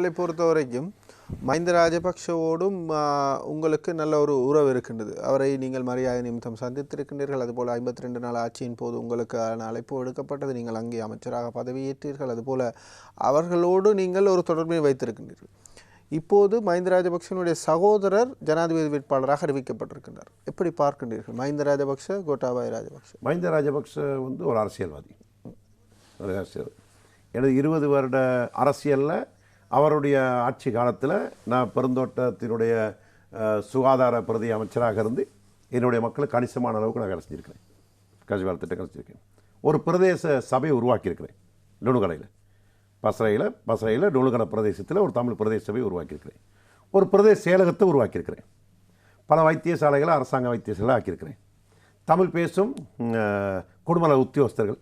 உங்களை பொறுத்த வரைக்கும் மஹிந்த ராஜபக்ஷவோடும் உங்களுக்கு நல்ல ஒரு உறவு இருக்கின்றது. அவரை நீங்கள் மரியாதை நிமித்தம் சந்தித்திருக்கின்றீர்கள். அதுபோல் ஐம்பத்தி ரெண்டு நாள் ஆட்சியின் போது உங்களுக்கு அழைப்பு எடுக்கப்பட்டது நீங்கள் அங்கே அமைச்சராக பதவியேற்றீர்கள். அதுபோல் அவர்களோடு நீங்கள் ஒரு தொடர்பை வைத்திருக்கின்றீர்கள். இப்போது மஹிந்த ராஜபக்ஷனுடைய சகோதரர் ஜனாதிபதி வேட்பாளராக அறிவிக்கப்பட்டிருக்கின்றார். எப்படி பார்க்கின்றீர்கள்? மஹிந்த ராஜபக்ஷ கோட்டாபாய் ராஜபக்ஷ. மஹிந்த ராஜபக்ஷ வந்து ஒரு அரசியல்வாதி. ஒரு அரசியல். எனது இருபது வருட அரசியலில் அவருடைய ஆட்சி காலத்தில் நான் பெருந்தோட்டத்தினுடைய சுகாதார பிரதி அமைச்சராக இருந்து என்னுடைய மக்களுக்கு கணிசமான அளவுக்கு நான் வேலை செஞ்சுருக்கிறேன். திட்டம் செஞ்சுருக்கேன். ஒரு பிரதேச சபையை உருவாக்கியிருக்கிறேன் லுணுகடையில் பசறையில் பசறையில் லுணுகடை பிரதேசத்தில் ஒரு தமிழ் பிரதேச சபையை உருவாக்கியிருக்கிறேன். ஒரு பிரதேச செயலகத்தை உருவாக்கியிருக்கிறேன். பல வைத்தியசாலைகளை அரசாங்க வைத்தியசாலை ஆக்கியிருக்கிறேன். தமிழ் பேசும் ம், குடும்ப உத்தியோகஸ்தர்கள்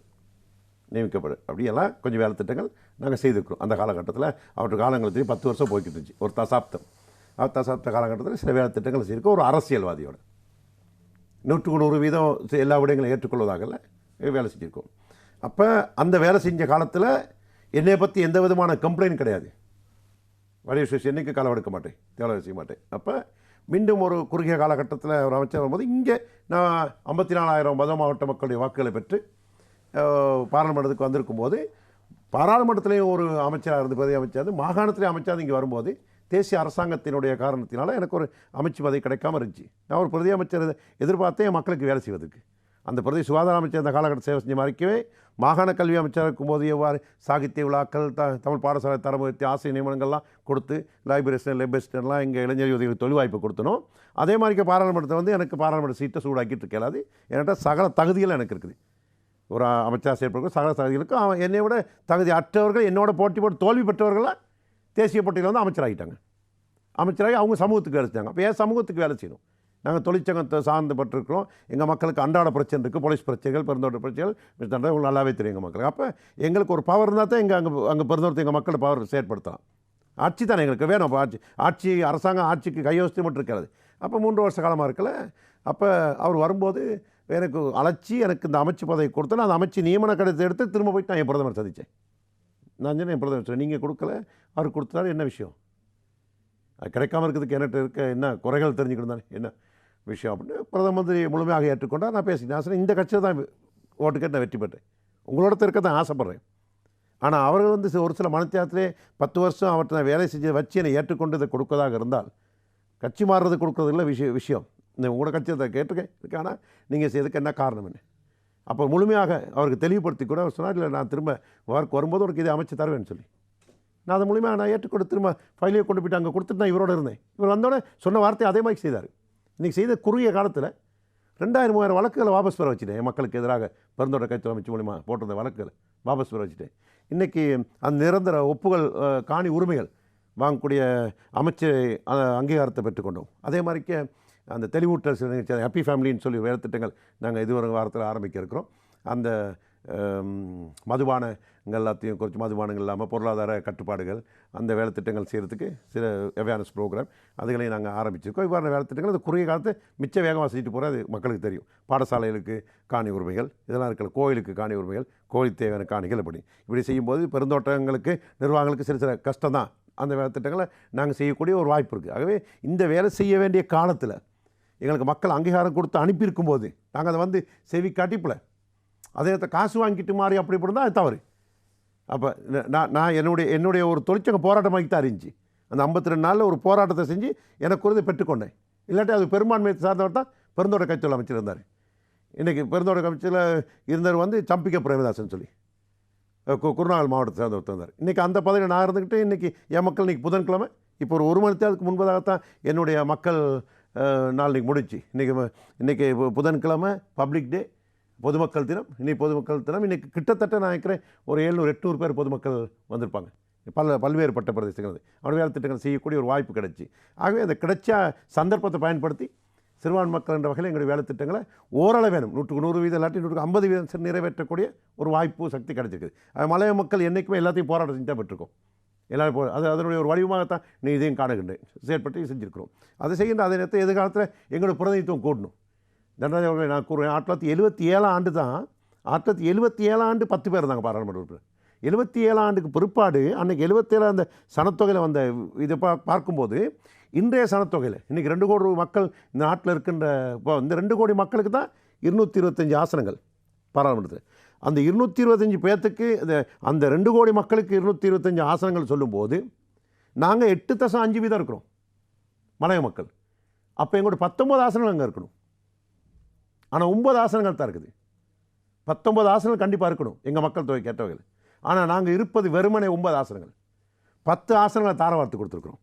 நியமிக்கப்படும் அப்படியெல்லாம் கொஞ்சம் வேலை திட்டங்கள் நாங்கள் செய்திருக்கிறோம். அந்த காலகட்டத்தில் அவற்றை தெரியும் பத்து வருஷம் போய்கிட்டு இருந்துச்சு ஒரு தசாப்தம். அவர் தசாப்த காலகட்டத்தில் சில வேலை திட்டங்கள் செய்திருக்கோம் ஒரு அரசியல்வாதியோட. நூற்றுக்கு நூறு வீதம் எல்லா விடயங்களும் ஏற்றுக்கொள்வதாகல வேலை செஞ்சுருக்கோம். அப்போ அந்த வேலை செஞ்ச காலத்தில் என்னை பற்றி எந்த விதமான கம்ப்ளைண்ட் கிடையாது. வடிவ என்றைக்கு காலம் எடுக்க மாட்டேன் தேவை செய்ய மாட்டேன். அப்போ மீண்டும் ஒரு குறுகிய காலகட்டத்தில் ஒரு அமைச்சர் வரும்போது இங்கே நான் ஐம்பத்தி நாலாயிரம் மத மாவட்ட மக்களுடைய வாக்குகளை பெற்று பாராளுமன்றத்துக்கு வந்திருக்கும் போது பாராளுமன்றத்திலேயும் ஒரு அமைச்சராக இருந்து பதவி அமைச்சாது மாகாணத்திலே அமைச்சாது இங்கே வரும்போது தேசிய அரசாங்கத்தினுடைய காரணத்தினால எனக்கு ஒரு அமைச்சு பதவி கிடைக்காம இருந்துச்சு. நான் ஒரு பிரதி அமைச்சர் எதிர்பார்த்தே எதிர்பார்த்தேன் மக்களுக்கு வேலை செய்வதற்கு. அந்த பிரதி சுகாதார அமைச்சர் அந்த காலகட்ட சேவை செஞ்ச மாதிரிக்கவே மாகாண கல்வி அமைச்சராக இருக்கும்போது எவ்வாறு சாகித்ய விழாக்கள் த தமிழ் பாடசாலை தரம் உயர்த்தி ஆசை நியமனங்கள்லாம் கொடுத்து லைப்ரரிஸ்டன் லெபஸ்டன்லாம் எங்கள் இளைஞர் யுவதிகளுக்கு தொழில் வாய்ப்பு கொடுத்தனும். அதே மாதிரிக்கு பாராளுமன்றத்தை வந்து எனக்கு பாராளுமன்ற சீட்டை சூடாக்கிட்டு இருக்கலாது என்கிட்ட சகல தகுதிகள் எனக்கு இருக்குது. ஒரு அமைச்சர் செயல்படுற சகல தகுதிகளுக்கும் அவன் என்னை விட தகுதி அற்றவர்கள் என்னோட போட்டி போட்டு தோல்வி பெற்றவர்களாக தேசிய போட்டியில் வந்து அமைச்சராகிட்டாங்க அமைச்சராகி அவங்க சமூகத்துக்கு வேலை செஞ்சாங்க. அப்போ ஏன் சமூகத்துக்கு வேலை செய்யணும். நாங்கள் தொழிற்சங்கத்தை சார்ந்து பட்டிருக்கிறோம் எங்கள் மக்களுக்கு அன்றாட பிரச்சனை இருக்குது போலீஸ் பிரச்சனைகள் பெருந்தோட்ட பிரச்சனைகள். உங்களுக்கு நல்லாவே தெரியும் எங்கள் மக்களுக்கு. அப்போ எங்களுக்கு ஒரு பவர் இருந்தால் தான் எங்கள் அங்கே அங்கே பெருந்தோட்டத்தை எங்கள் மக்களை பவர் செயற்படுத்தலாம். ஆட்சி தானே எங்களுக்கு வேணும். அப்போ ஆட்சி ஆட்சி அரசாங்கம் ஆட்சிக்கு கையோசித்து மட்டும் இருக்கிறது. அப்போ மூன்று வருஷ காலமாக இருக்கல. அப்போ அவர் வரும்போது எனக்கு அழைச்சி எனக்கு இந்த அமைச்சு பதவி கொடுத்து நான் அந்த அமைச்சு நியமன கடிதத்தை எடுத்து திரும்ப போயிட்டு நான் என் பிரதமர் சந்தித்தேன். நான் சொன்னேன் என் பிரதமர் சொன்னேன் நீங்கள் கொடுக்கல அவர் கொடுத்தாரு என்ன விஷயம்? அது கிடைக்காம இருக்கிறதுக்கு என்கிட்ட இருக்க என்ன குறைகள் தெரிஞ்சுக்கணும் தானே என்ன விஷயம் அப்படின்னு பிரதம மந்திரி முழுமையாக ஏற்றுக்கொண்டால் நான் பேசினேன் நான் சொன்னேன் இந்த கட்சியில் தான் ஓட்டு கேட்டு நான் வெற்றி பெற்றேன். உங்களோட இருக்க தான் ஆசைப்பட்றேன். ஆனால் அவர்கள் வந்து ஒரு சில மனத்தியாகத்திலே பத்து வருஷம் அவற்றை நான் வேலை செஞ்சு வச்சு என்னை ஏற்றுக்கொண்டு இதை கொடுக்கதாக இருந்தால் கட்சி மாறுறது கொடுக்குறது இல்லை விஷயம் விஷயம். இந்த உங்களோட கட்சியத்தை அதை கேட்டிருக்கேன். இருக்கு ஆனால் நீங்கள் செய்ததுக்கு என்ன காரணம் என்ன? அப்போ முழுமையாக அவருக்கு தெளிவுபடுத்தி கூட அவர் சொன்னார் இல்லை நான் திரும்ப ஒர்க் வரும்போது உனக்கு இதை அமைச்சு தருவேன்னு சொல்லி. நான் அதை மூலியமாக நான் ஏற்றுக்கொண்டு திரும்ப ஃபைலையை கொண்டு போயிட்டு அங்கே கொடுத்துட்டு நான் இவரோட இருந்தேன். இவர் வந்தோடனே சொன்ன வார்த்தையை அதே மாதிரி செய்தார். இன்றைக்கி செய்த குறுகிய காலத்தில் ரெண்டாயிரம் மூவாயிரம் வழக்குகளை வாபஸ் பெற வச்சுட்டேன். என் மக்களுக்கு எதிராக பிறந்தோட கைத்து அமைச்சு மூலிமா போட்டிருந்த வழக்குகளை வாபஸ் பெற வச்சுட்டேன். இன்றைக்கி அந்த நிரந்தர ஒப்புகள் காணி உரிமைகள் வாங்கக்கூடிய அமைச்சு அங்கீகாரத்தை பெற்றுக்கொண்டோம் அதே மாதிரிக்கு அந்த தெளிவூட்டல் சில நிகழ்ச்சி ஹாப்பி ஃபேமிலின்னு சொல்லி வேலை திட்டங்கள் நாங்கள் இது ஒரு வாரத்தில் ஆரம்பிக்க இருக்கிறோம். அந்த மதுபானங்கள் எல்லாத்தையும் குறித்து மதுபானங்கள் இல்லாமல் பொருளாதார கட்டுப்பாடுகள் அந்த வேலை திட்டங்கள் செய்கிறதுக்கு சில அவேர்னஸ் ப்ரோக்ராம் அதுகளையும் நாங்கள் ஆரம்பிச்சிருக்கோம். இவ்வாறு வேலை திட்டங்கள் அது குறுகிய காலத்தை மிச்ச வேகமாக செஞ்சுட்டு போகிறது அது மக்களுக்கு தெரியும். பாடசாலைகளுக்கு காணி உரிமைகள் இதெல்லாம் இருக்கிற கோயிலுக்கு காணி உரிமைகள் கோயில் தேவையான காணிகள் அப்படி. இப்படி செய்யும்போது பெருந்தோட்டங்களுக்கு நிர்வாகங்களுக்கு சில சில கஷ்டம் தான் அந்த வேலை திட்டங்களை நாங்கள் செய்யக்கூடிய ஒரு வாய்ப்பு இருக்குது ஆகவே இந்த வேலை செய்ய வேண்டிய காலத்தில் எங்களுக்கு மக்கள் அங்கீகாரம் கொடுத்து அனுப்பியிருக்கும் போது நாங்கள் அதை வந்து செவி காட்டிப்பில். அதே காசு வாங்கிட்டு மாறி அப்படி இப்படி தான் தவறு. அப்போ நான் நான் என்னுடைய என்னுடைய ஒரு தொழிற்சங்க போராட்டமாகி தான் இருந்துச்சு அந்த ஐம்பத்தி ரெண்டு நாளில் ஒரு போராட்டத்தை செஞ்சு எனக்கு ஒரு பெற்றுக்கொண்டேன். இல்லாட்டி அது பெரும்பான்மையை சார்ந்தவர் தான் பெருந்தோட கைத்தொழில் அமைச்சர் இருந்தார் இன்றைக்கி பெருந்தோட அமைச்சரில் இருந்தவர் வந்து சம்பிக்க பிரேமதாசன் சொல்லி கு- குருநாகல் மாவட்டத்தை சேர்ந்த இருந்தார். இன்றைக்கி அந்த பதவியில் நான் இருந்துக்கிட்டு இன்றைக்கி என் மக்கள் இன்றைக்கி புதன்கிழமை இப்போ ஒரு ஒரு மணி நேரத்துக்கு முன்பதாகத்தான் என்னுடைய மக்கள் நாளைக்கு இன்றைக்கி முடிச்சு இன்றைக்கி இன்றைக்கி புதன்கிழமை பப்ளிக் டே பொதுமக்கள் தினம். இன்றைக்கி பொதுமக்கள் தினம். இன்றைக்கி கிட்டத்தட்ட நான் நினைக்கிறேன் ஒரு எழுநூறு எட்நூறு பேர் பொதுமக்கள் வந்திருப்பாங்க. பல பல்வேறுபட்ட பிரதேசங்கள் அவருடைய வேலை திட்டங்கள் செய்யக்கூடிய ஒரு வாய்ப்பு கிடைச்சி. ஆகவே அந்த கிடைச்ச சந்தர்ப்பத்தை பயன்படுத்தி சிறுபான் மக்கள் என்ற வகையில் எங்களுடைய வேலை திட்டங்களை ஓரளவு வேணும். நூற்றுக்கு நூறு வீதம் இல்லாட்டி நூற்றுக்கு ஐம்பது வீதம் சரி நிறைவேற்றக்கூடிய ஒரு வாய்ப்பு சக்தி கிடைச்சிருக்குது. மலைய மக்கள் என்றைக்குமே எல்லாத்தையும் போராட்டம் செஞ்சு தான் பெற்றிருக்கோம் எல்லாரும் போ அது அதனுடைய ஒரு வடிவமாகத்தான் நீ இதையும் காணுகின்றேன் செயற்பட்டு செஞ்சுருக்கிறோம். அதை செய்கின்ற அதே நேரத்தில் எதிர்காலத்தில் எங்களோட பிரதிநிதித்துவம் கூடணும். தண்டராஜ் அவர்களை நான் கூறுவேன் ஆயிரத்தி தொள்ளாயிரத்தி எழுபத்தி ஏழாம் ஆண்டு தான் ஆயிரத்தி தொள்ளாயிரத்தி எழுபத்தி ஏழாம் ஆண்டு பத்து பேர் இருந்தாங்க பாராளுமன்ற உறுப்பினர். எழுபத்தி ஏழாம் ஆண்டுக்கு பிற்பாடு அன்றைக்கி எழுபத்தேழாம் அந்த சனத்தொகையில் வந்த இதை பா பார்க்கும்போது இன்றைய சனத்தொகையில் இன்றைக்கி ரெண்டு கோடி மக்கள் இந்த நாட்டில் இருக்கின்ற இப்போ இந்த ரெண்டு கோடி மக்களுக்கு தான் இருநூற்றி இருபத்தஞ்சி ஆசனங்கள் பாராளுமன்றத்தில். அந்த இருநூற்றி இருபத்தஞ்சி பேர்த்துக்கு இந்த அந்த ரெண்டு கோடி மக்களுக்கு இருநூற்றி இருபத்தஞ்சி ஆசனங்கள் சொல்லும்போது நாங்கள் எட்டு தசம் அஞ்சு வீதம் இருக்கிறோம் மலைய மக்கள். அப்போ எங்களோட பத்தொம்பது ஆசனங்கள் அங்கே இருக்கணும். ஆனால் ஒம்பது ஆசனங்கள் தான் இருக்குது. பத்தொம்பது ஆசனங்கள் கண்டிப்பாக இருக்கணும் எங்கள் மக்கள் தொகை கேட்டவர்கள் ஆனால் நாங்கள் இருப்பது வெறுமனே ஒன்பது ஆசனங்கள். பத்து ஆசனங்களை தாரவார்த்து கொடுத்துருக்குறோம்.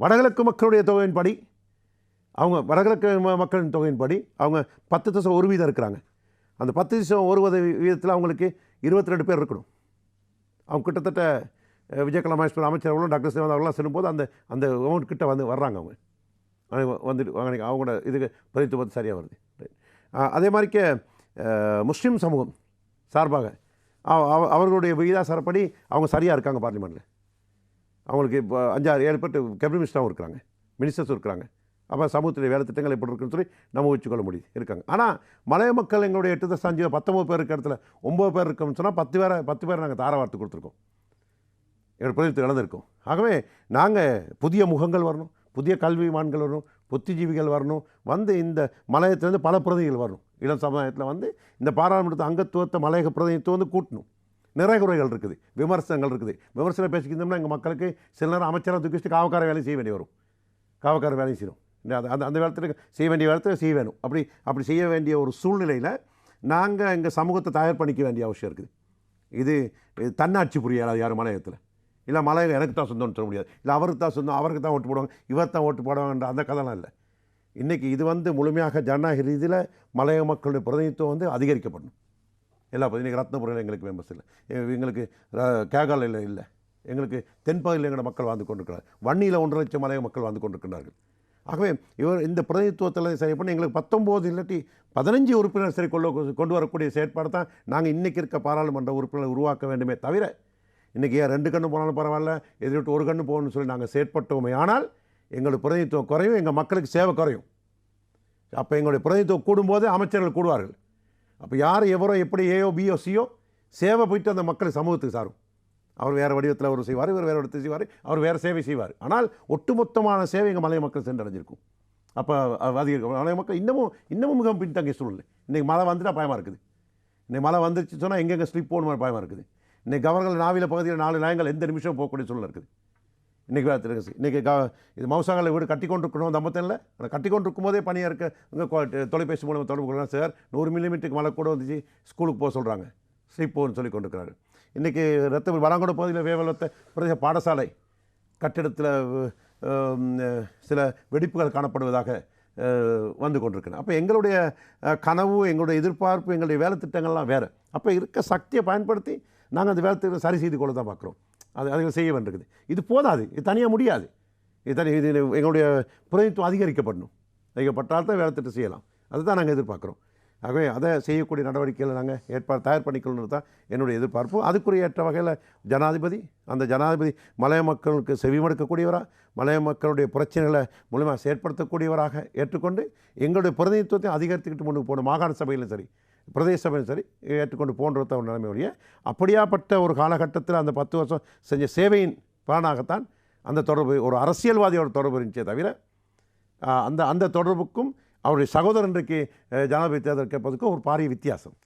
வடகிழக்கு மக்களுடைய தொகையின்படி அவங்க வடகிழக்கு மக்களின் மக்களின் தொகையின்படி அவங்க பத்து தசம் ஒரு வீதம் இருக்கிறாங்க. அந்த பத்து தசம் ஒரு உதவி வீதத்தில் அவங்களுக்கு இருபத்தி ரெண்டு பேர் இருக்கணும். அவங்க கிட்டத்தட்ட அஹ், விஜயகலா மகேஸ்வரன் அமைச்சர் அவர்களும் டாக்டர் சிவன் அவர்களாம் செல்லும்போது அந்த அந்த அமௌண்ட் கிட்ட வந்து வர்றாங்க அவங்க. வந்துட்டு அவங்க அவங்களோட இதுக்கு பிரதித்துவம் சரியாக வருது. அதே மாதிரிக்க முஸ்லீம் சமூகம் சார்பாக அவ- அவர்களுடைய விகிதாசாரப்படி அவங்க சரியாக இருக்காங்க பார்லிமெண்ட்டில் அவங்களுக்கு இப்போ அஞ்சாறு ஏழு பேர் கேபினட் மினிஸ்டராகவும் இருக்கிறாங்க. மினிஸ்டர்ஸும் இருக்கிறாங்க. அப்போ சமூகத்தில் வேலை திட்டங்கள் எப்படி இருக்குன்னு சொல்லி நம்ம வச்சுக்கொள்ள முடியுது. இருக்காங்க. ஆனால் மலைய மக்கள் எங்களுடைய எட்டு தசம் அஞ்சு பத்தொம்பது பேர் இருக்க இடத்துல ஒம்பது பேர் இருக்கோம்னு சொன்னால் பத்து பேரை பத்து பேர் நாங்கள் தாரவார்த்து கொடுத்துருக்கோம். எங்கள் பிரதிநிதித்துவம் இழந்திருக்கோம் ஆகவே நாங்கள் புதிய முகங்கள் வரணும் புதிய கல்விமான்கள் வரணும் புத்திஜீவிகள் வரணும் வந்து இந்த மலையத்திலேருந்து பல பிரதிகள் வரணும். இளம் சமுதாயத்தில் வந்து இந்த பாராளுமன்றத்து அங்கத்துவத்தை மலையக பிரதிநிதித்துவம் வந்து கூட்டணும். நிறைகுறைகள் இருக்குது விமர்சனங்கள் இருக்குது. விமர்சனம் பேசிக்கிட்டோம்னா எங்கள் மக்களுக்கு சில நேரம் அமைச்சராக தூக்கி காவக்கார வேலை செய்ய வேண்டி வரும். காவக்கார வேலையும் செய்யணும். அந்த அந்த அந்த செய்ய வேண்டிய வேலத்தில் செய்ய வேணும் அப்படி அப்படி செய்ய வேண்டிய ஒரு சூழ்நிலையில் நாங்கள் எங்கள் சமூகத்தை தயார் பண்ணிக்க வேண்டிய அவசியம் இருக்குது. இது தன்னாட்சி புரியாது யார் மலையத்தில் இல்லை மலையகம் எனக்கு தான் சொந்தம்னு சொல்ல முடியாது. இல்லை அவருக்கு தான் சொந்தம் அவருக்கு தான் ஓட்டு போடுவாங்க இவர் தான் ஓட்டு போடுவாங்கன்ற அந்த கதைலாம் இல்லை. இன்றைக்கி இது வந்து முழுமையாக ஜனநாயக ரீதியில் மலைய மக்களுடைய பிரதிநிதித்துவம் வந்து அதிகரிக்கப்படணும். எல்லா இன்றைக்கி ரத்னபுரியில் எங்களுக்கு மெம்பர்ஸ் இல்லை. எங்களுக்கு கேகாலையில் இல்லை எங்களுக்கு தென்பகுதியில் எங்களோட மக்கள் வாழ்ந்து கொண்டிருக்கிறார் வன்னியில் ஒன்றரை லட்சம் மலைய மக்கள் வாழ்ந்து கொண்டிருக்கிறார்கள் ஆகவே இவர் இந்த பிரதிநிதித்துவத்தில் சரி பண்ணி எங்களுக்கு பத்தொம்போது இல்லாட்டி பதினஞ்சு உறுப்பினர் சரி கொண்டு கொண்டு வரக்கூடிய செயற்பாடு தான் நாங்கள் இன்றைக்கி இருக்க பாராளுமன்ற உறுப்பினர் உருவாக்க வேண்டுமே தவிர இன்றைக்கி ஏன் ரெண்டு கண்ணு போனாலும் பரவாயில்ல எதிர்விட்டு ஒரு கண்ணு போகணும்னு சொல்லி நாங்கள் செயற்பட்டோமே. ஆனால் எங்களுக்கு பிரதிநிதித்துவம் குறையும் எங்கள் மக்களுக்கு சேவை குறையும். அப்போ எங்களுடைய பிரதிநிதித்துவம் கூடும்போது அமைச்சர்கள் கூடுவார்கள். அப்போ யார் எவரோ எப்படி ஏயோ பிஓ சியோ சேவை போயிட்டு அந்த மக்கள் சமூகத்துக்கு சாரும். அவர் வேறு வடிவத்தில் அவர் செய்வார் இவர் வேறு இடத்தில் செய்வார் அவர் வேறு சேவை செய்வார். ஆனால் ஒட்டுமொத்தமான சேவை எங்கள் மலை மக்கள் சென்றடைஞ்சிருக்கும். அப்போ அதிகரிக்கும் மலை மக்கள் இன்னமும் இன்னமும் மிகவும் பின்தங்கிய சூழ்நிலை. இன்றைக்கி மழை வந்துட்டா பயமாக இருக்குது. இன்னைக்கு மழை வந்துருச்சு சொன்னால் எங்கெங்கே ஸ்லிப் போகணும் மாதிரி பயமாக இருக்குது. இன்றைக்கி கவர்னர் நாவில பகுதியில் நாலு நாயங்கள் எந்த நிமிஷம் போகக்கூடிய சூழ்நிலை இருக்குது. இன்றைக்கி வேறு இன்றைக்கி க இது மவுசாங்கல வீடு கட்டி கொண்டு இருக்கணும் தம்பத்தில் ஆனால் கட்டி கொண்டு இருக்கும்போதே பணியாக இருக்க உங்கள் தொலைபேசி மூலம் தொடர்பு கொள்ளலாம். சார் நூறு மில்லிமீட்டருக்கு மழை கூட வந்துச்சு. ஸ்கூலுக்கு போக சொல்கிறாங்க ஸ்லிப் போகணும்னு சொல்லி கொண்டிருக்கிறாரு இன்றைக்கி ரத்த வராங்கோட பகுதியில் வேவலத்த பிரதேச பாடசாலை கட்டிடத்தில் சில வெடிப்புகள் காணப்படுவதாக வந்து கொண்டிருக்கணும் அப்போ எங்களுடைய கனவு எங்களுடைய எதிர்பார்ப்பு எங்களுடைய வேலை திட்டங்கள்லாம் வேறு. அப்போ இருக்க சக்தியை பயன்படுத்தி நாங்கள் அந்த வேலை திட்டம் சரி செய்து கொள்ள தான் பார்க்குறோம். அது அதுகள் செய்ய வேண்டியிருக்குது. இது போதாது. இது தனியாக முடியாது. இது தனி இது எங்களுடைய பிரதித்துவம் அதிகரிக்கப்படணும். அதிகப்பட்டால் தான் வேலை திட்டம் செய்யலாம். அதுதான் நாங்கள் எதிர்பார்க்குறோம். ஆகவே அதை செய்யக்கூடிய நடவடிக்கைகளை நாங்கள் ஏற்பாடு தயார் பண்ணிக்கொள்ளணும் தான் என்னுடைய எதிர்பார்ப்பு. அதுக்குரிய ஏற்ற வகையில் ஜனாதிபதி அந்த ஜனாதிபதி மலைய மக்களுக்கு செவிமடுக்கக்கூடியவராக மலைய மக்களுடைய பிரச்சனைகளை மூலமாக செயற்படுத்தக்கூடியவராக ஏற்றுக்கொண்டு எங்களுடைய பிரதிநிதித்துவத்தை அதிகரித்துக்கிட்டு முன்னுக்கு போகணும். மாகாண சபையிலும் சரி பிரதேச சபையிலும் சரி ஏற்றுக்கொண்டு போன்ற ஒரு நிலைமையுடைய அப்படியாப்பட்ட ஒரு காலகட்டத்தில் அந்த பத்து வருஷம் செஞ்ச சேவையின் பலனாகத்தான் அந்த தொடர்பு ஒரு அரசியல்வாதியோட தொடர்பு இருந்துச்சே தவிர அந்த அந்த தொடர்புக்கும் அவருடைய சகோதரன் இன்றைக்கு ஜனாதிபதி தேர்தல் கேட்பதற்கும் ஒரு பாரிய வித்தியாசம்.